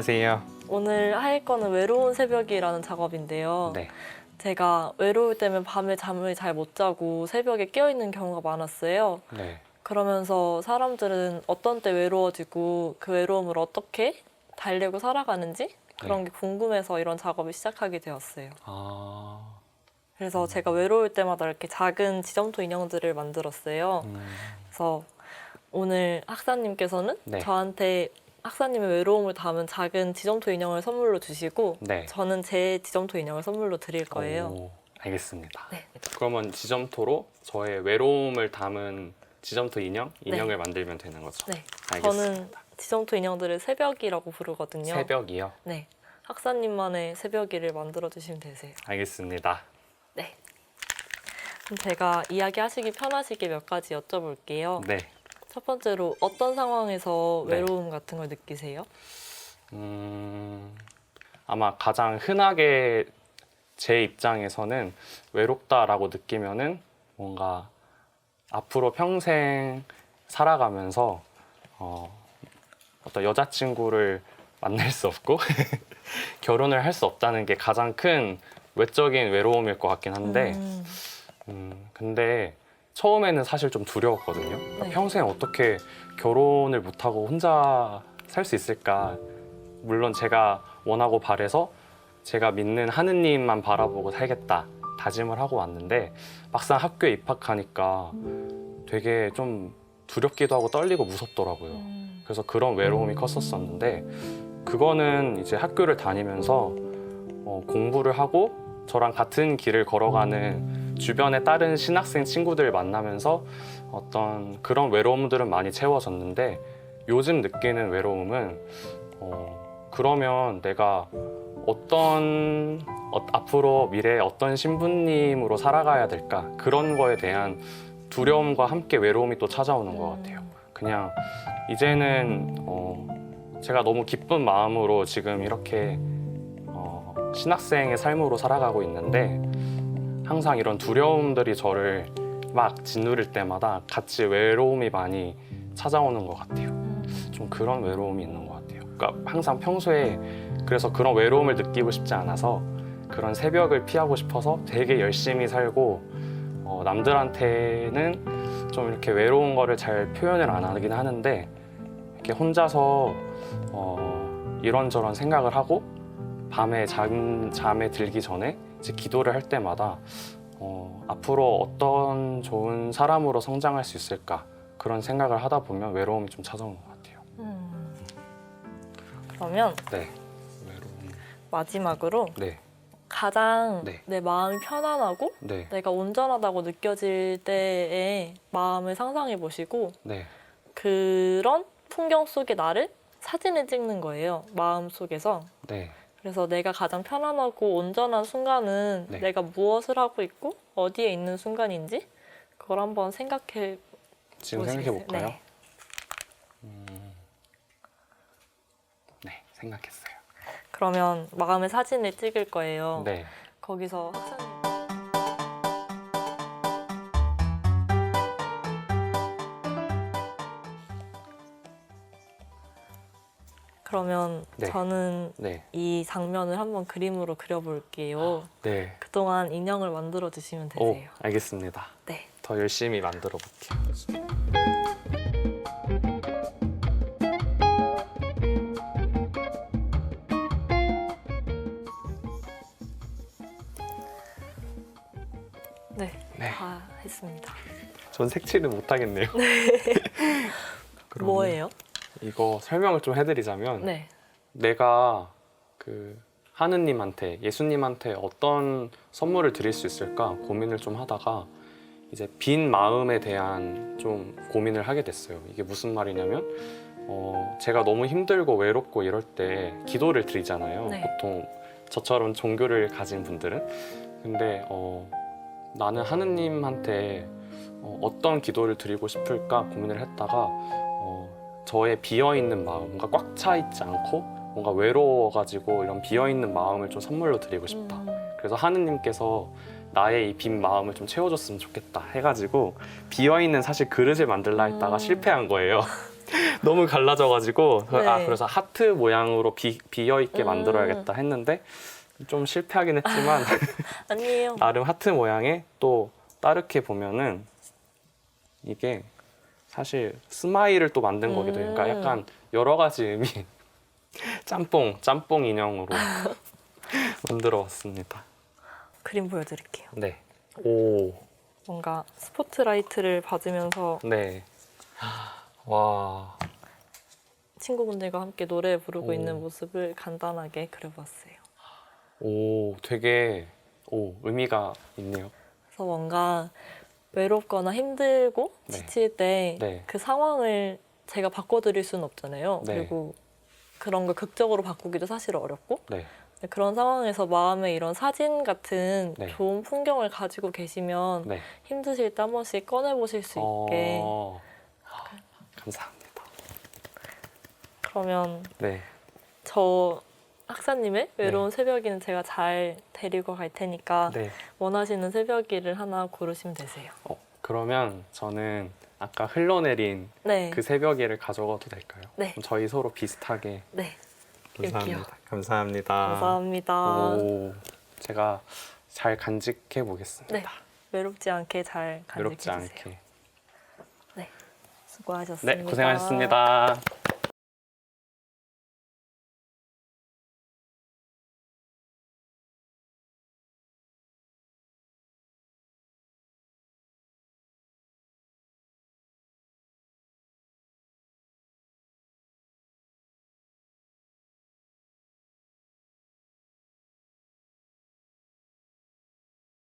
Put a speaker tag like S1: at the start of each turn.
S1: 안녕하세요. 오늘 할 거는 외로운 새벽이라는 작업인데요.
S2: 네.
S1: 제가 외로울 때면 밤에 잠을 잘 못 자고 새벽에 깨어 있는 경우가 많았어요.
S2: 네.
S1: 그러면서 사람들은 어떤 때 외로워지고 그 외로움을 어떻게 달래고 살아가는지 그런 게 궁금해서 이런 작업을 시작하게 되었어요.
S2: 아.
S1: 그래서 제가 외로울 때마다 이렇게 작은 지점토 인형들을 만들었어요.
S2: 음,
S1: 그래서 오늘 학사님께서는
S2: 네.
S1: 저한테 학사님의 외로움을 담은 작은 지점토 인형을 선물로 주시고
S2: 네.
S1: 저는 제 지점토 인형을 선물로 드릴 거예요.
S2: 오, 알겠습니다.
S1: 네.
S2: 그러면 지점토로 저의 외로움을 담은 지점토 인형, 인형을 만들면 되는 거죠.
S1: 네.
S2: 알겠습니다.
S1: 저는 지점토 인형들을 새벽이라고 부르거든요.
S2: 새벽이요.
S1: 네. 학사님만의 새벽이를 만들어 주시면 되세요.
S2: 알겠습니다.
S1: 네. 그럼 제가 이야기하시기 편하시게 몇 가지 여쭤볼게요.
S2: 네.
S1: 첫 번째로 어떤 상황에서
S2: 네.
S1: 외로움 같은 걸 느끼세요?
S2: 음, 아마 가장 흔하게 제 입장에서는 외롭다라고 느끼면은 뭔가 앞으로 평생 살아가면서 어, 어떤 여자친구를 만날 수 없고 결혼을 할 수 없다는 게 가장 큰 외적인 외로움일 것 같긴 한데
S1: 음,
S2: 음, 근데 처음에는 사실 좀 두려웠거든요. 그러니까
S1: 네.
S2: 평생 어떻게 결혼을 못하고 혼자 살 수 있을까. 물론 제가 원하고 바래서 제가 믿는 하느님만 바라보고 살겠다 다짐을 하고 왔는데 막상 학교에 입학하니까 되게 좀 두렵기도 하고 떨리고 무섭더라고요.
S1: 음,
S2: 그래서 그런 외로움이 컸었었는데 그거는 이제 학교를 다니면서 어, 공부를 하고 저랑 같은 길을 걸어가는 주변의 다른 신학생 친구들을 만나면서 어떤 그런 외로움들은 많이 채워졌는데 요즘 느끼는 외로움은 어, 그러면 내가 어떤 어, 앞으로 미래에 어떤 신부님으로 살아가야 될까 그런 거에 대한 두려움과 함께 외로움이 또 찾아오는 것 같아요. 그냥 이제는 어, 제가 너무 기쁜 마음으로 지금 이렇게 어, 신학생의 삶으로 살아가고 있는데 항상 이런 두려움들이 저를 막 짓누를 때마다 같이 외로움이 많이 찾아오는 것 같아요.
S1: 음,
S2: 좀 그런 외로움이 있는 것 같아요. 그러니까 항상 평소에 그래서 그런 외로움을 느끼고 싶지 않아서 그런 새벽을 피하고 싶어서 되게 열심히 살고 어, 남들한테는 좀 이렇게 외로운 거를 잘 표현을 안 하긴 하는데 이렇게 혼자서 어, 이런저런 생각을 하고 밤에 잠, 잠에 들기 전에 이제 기도를 할 때마다 어, 앞으로 어떤 좋은 사람으로 성장할 수 있을까 그런 생각을 하다 보면 외로움이 좀 찾아오는 것 같아요.
S1: 음. 그러면
S2: 네. 외로움.
S1: 마지막으로
S2: 네.
S1: 가장
S2: 네.
S1: 내 마음이 편안하고
S2: 네.
S1: 내가 온전하다고 느껴질 때의 마음을 상상해 보시고
S2: 네.
S1: 그런 풍경 속의 나를 사진을 찍는 거예요. 마음 속에서.
S2: 네.
S1: 그래서 내가 가장 편안하고 온전한 순간은
S2: 네.
S1: 내가 무엇을 하고 있고 어디에 있는 순간인지 그걸 한번 생각해
S2: 지금? 생각해 볼까요?
S1: 네.
S2: 네. 생각했어요.
S1: 그러면 마음의 사진을 찍을 거예요.
S2: 네.
S1: 거기서 학생 그러면
S2: 네.
S1: 저는
S2: 네.
S1: 이 장면을 한번 그림으로 그려볼게요.
S2: 네.
S1: 그동안 인형을 만들어 주시면
S2: 오,
S1: 되세요.
S2: 알겠습니다.
S1: 네.
S2: 더 열심히 만들어 볼게요.
S1: 네.
S2: 네.
S1: 다 했습니다.
S2: 전 색칠은 못 하겠네요. 그러면
S1: 뭐예요?
S2: 이거 설명을 좀 해드리자면
S1: 네.
S2: 내가 그 하느님한테 예수님한테 어떤 선물을 드릴 수 있을까 고민을 좀 하다가 이제 빈 마음에 대한 좀 고민을 하게 됐어요. 이게 무슨 말이냐면 어, 제가 너무 힘들고 외롭고 이럴 때 기도를 드리잖아요.
S1: 네.
S2: 보통 저처럼 종교를 가진 분들은 근데 어, 나는 하느님한테 어, 어떤 기도를 드리고 싶을까 고민을 했다가 어, 저의 비어 있는 마음, 뭔가 꽉 차 있지 않고 뭔가 외로워가지고 이런 비어 있는 마음을 좀 선물로 드리고 싶다.
S1: 음,
S2: 그래서 하느님께서 나의 이 빈 마음을 좀 채워줬으면 좋겠다 해가지고 비어 있는 사실 그릇을 만들라 했다가
S1: 음.
S2: 실패한 거예요. 너무 갈라져가지고 그- 아
S1: 네.
S2: 그래서 하트 모양으로 비, 비어 있게
S1: 음.
S2: 만들어야겠다 했는데 좀 실패하긴 했지만
S1: 아니에요.
S2: 나름 하트 모양의 또 따르게 보면은 이게 사실 스마일을 또 만든 거기도 해요. 그러니까
S1: 음.
S2: 약간 여러 가지 의미 짬뽕 짬뽕 인형으로 만들어 왔습니다.
S1: 그림 보여드릴게요.
S2: 네. 오.
S1: 뭔가 스포트라이트를 받으면서
S2: 네. 와.
S1: 친구분들과 함께 노래 부르고
S2: 오.
S1: 있는 모습을 간단하게 그려봤어요.
S2: 오, 되게 오, 의미가 있네요.
S1: 그래서 뭔가 외롭거나 힘들고
S2: 네.
S1: 지칠 때그
S2: 네.
S1: 상황을 제가 바꿔드릴 수는 없잖아요.
S2: 네.
S1: 그리고 그런 걸 극적으로 바꾸기도 사실 어렵고
S2: 네.
S1: 그런 상황에서 마음에 이런 사진 같은
S2: 네.
S1: 좋은 풍경을 가지고 계시면
S2: 네.
S1: 힘드실 때 한 번씩 꺼내 보실 수 있게
S2: 어, 감사합니다.
S1: 그러면
S2: 네.
S1: 저 학사님의 외로운 새벽이는 제가 잘 데리고 갈 테니까
S2: 네.
S1: 원하시는 새벽이를 하나 고르시면 되세요.
S2: 어, 그러면 저는 아까 흘러내린
S1: 네.
S2: 그 새벽이를 가져가도 될까요?
S1: 네.
S2: 그럼 저희 서로 비슷하게
S1: 네.
S2: 감사합니다.
S1: 이렇게요.
S2: 감사합니다.
S1: 감사합니다.
S2: 오, 제가 잘 간직해 보겠습니다.
S1: 네. 외롭지 않게 잘
S2: 외롭지
S1: 간직해 주세요.
S2: 않게.
S1: 수고하셨습니다.
S2: 네, 고생하셨습니다.